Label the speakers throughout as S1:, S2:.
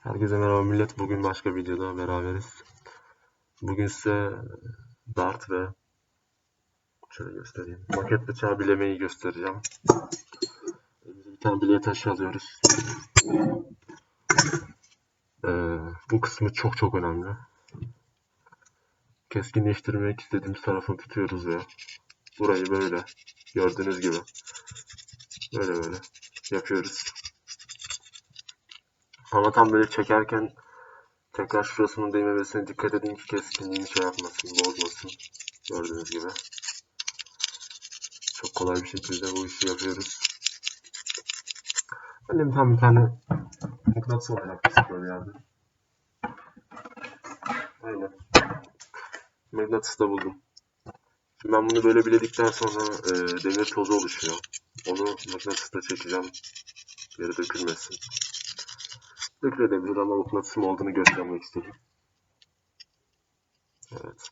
S1: Herkese merhaba millet. Bugün başka videoda beraberiz. Bugün size dart ve şöyle göstereyim. Maket bıçağı bilemeyi göstereceğim. Elimize bir tane bilye taşı alıyoruz. Ee, bu kısmı çok çok önemli. Keskinleştirmek istediğimiz tarafını tutuyoruz ve burayı böyle gördüğünüz gibi böyle böyle yapıyoruz. Ama tam böyle çekerken tekrar şurasının değmemesine dikkat edin ki keskinliğini şey yapmasın, bozmasın. Gördüğünüz gibi. Çok kolay bir şekilde bu işi yapıyoruz. Elim tam bir tane mıknatıs olacak böyle yerde. Aynen. Mıknatıs da buldum. Şimdi ben bunu böyle biledikten sonra e, demir tozu oluşuyor. Onu mıknatısla çekeceğim. Yere dökülmesin. Dökülebilir ama mıknatısım olduğunu göstermek istedim. Evet.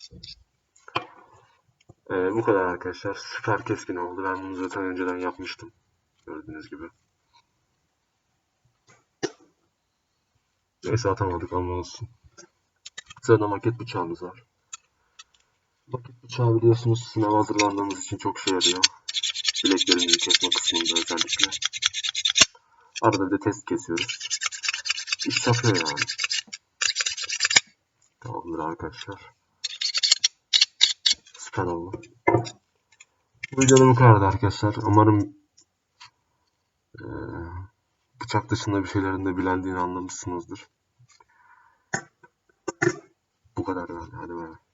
S1: Ee, bu kadar arkadaşlar. Süper keskin oldu. Ben bunu zaten önceden yapmıştım. Gördüğünüz gibi. Neyse atamadık ama olsun. Sırada maket bıçağımız var. Maket bıçağı biliyorsunuz sınav hazırlandığımız için çok şey yarıyor. Bileklerimizi kesme kısmında özellikle. Arada bir de test kesiyoruz. İş yapıyor yani. Tamamdır arkadaşlar. Süper oldu. Bu videoda bu kadardı arkadaşlar. Umarım eee, bıçak dışında bir şeylerin de bilendiğini anlamışsınızdır. Bu kadar yani. Hadi bay.